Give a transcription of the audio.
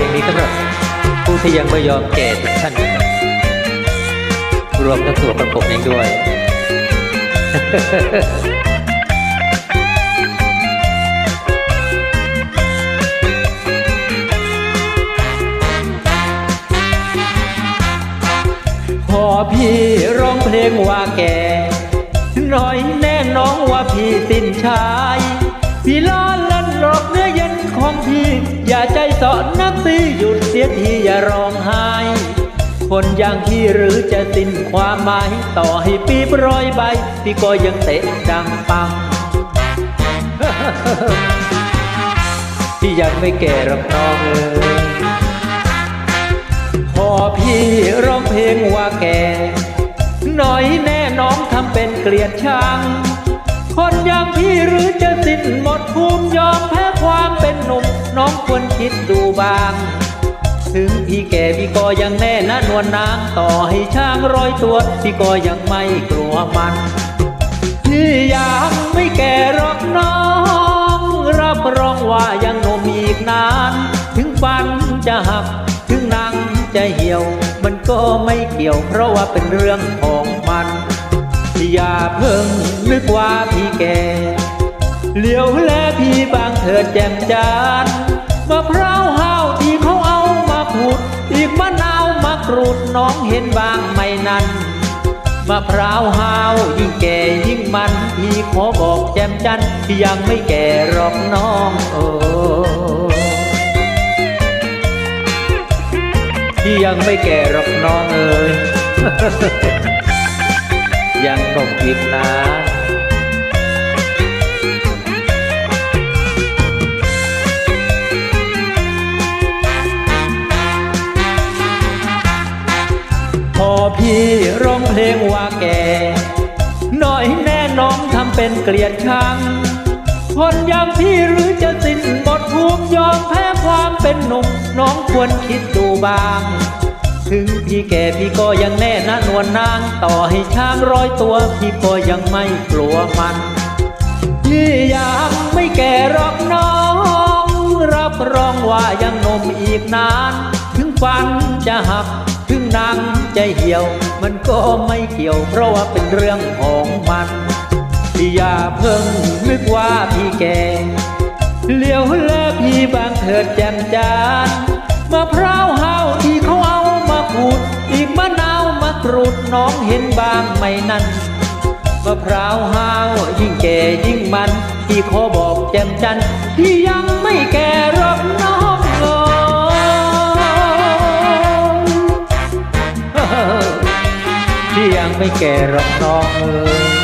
ลงนี้สำหรับผู้ที่ยังไม่ยอมแก่ทุกท่านรวมทั้งตัวประกบเองด้วย พอพี่ร้องเพลงว่าแก่หน่อยแน่น้องว่าพี่สิ้นชายพี่ล้ อย่าใจสอนนักสิหยุดเสียทีอย่าร้องไห้ คนอย่างพี่หรือจะสิ้นความหมาย ต่อให้ปีบร้อยใบ พี่ก็ยังเตะดังปัง พี่ยังไม่แก่หรอกน้องเอ้ยพอพี่ร้องเพลงว่าแก่ หน่อยแน่น้องทำเป็นเกลียดชัง คนอย่างพี่หรือจะสิ้นหมดภูมิยอมแพ้ความเป็นหนุ่ม น้องควรคิดดูบ้าง ถึงพี่แก่พี่ก็ยังแน่นะนวลนางต่อให้ช้างร้อยตัว พี่ก็ยังไม่กลัวมัน พี่ยังไม่แก่หรอกน้อง รับรองว่ายังหนุ่มอีกนาน ถึงฟันจะหัก ถึงนังจะเหี่ยว มันก็ไม่เกี่ยวเพราะว่าเป็นเรื่องของมัน อย่าเพิ่งนึกว่าพี่แก่เหลียวแลพี่บางเถิดแจ่มจานมะพร้าวห้าวที่เขาเอามาขูดอีกมะนาวมากรูดน้องเห็นบางไหม่นั้นมะพร้าวห้าวยิ่งแก่ยิ่งมันพี่ขอบอกแจ่มจันทร์ที่ยังไม่แก่หรอกน้องเออที่ยังไม่แก่หรอกน้องเอ้ย ยังหนุ่มอีกนานพอพี่ร้องเพลงว่าแก่น่อยแน่น้องทำเป็นเกลียดชังคนอย่างพี่หรือจะสิ้นหมดภูมิยอมแพ้ความเป็นหนุ่มน้องควรคิดดูบ้าง ถึงพี่แก่พี่ก็ยังแน่นะนวลนาง ต่อให้ช้างร้อยตัวพี่ก็ยังไม่กลัวมัน พี่ยังไม่แก่รอกน้อง รับรองว่ายังนมอีกนาน ถึงฟันจะหักถึงนังจะเหี่ยว มันก็ไม่เกี่ยวเพราะว่าเป็นเรื่องของมันพี่อย่าเพิ่งนึกว่าพี่แก่เลี้ยวแลพี่บางเถิดแจ่มจานางไหมนั้นมะพร้าวห้าวยิ่งแก่ยิ่งมันที่ขอบอกแจ่มจันทร์ที่ยังไม่แก่หรอกน้องลอยที่ยังไม่แก่หรอกน้องเอ๋ย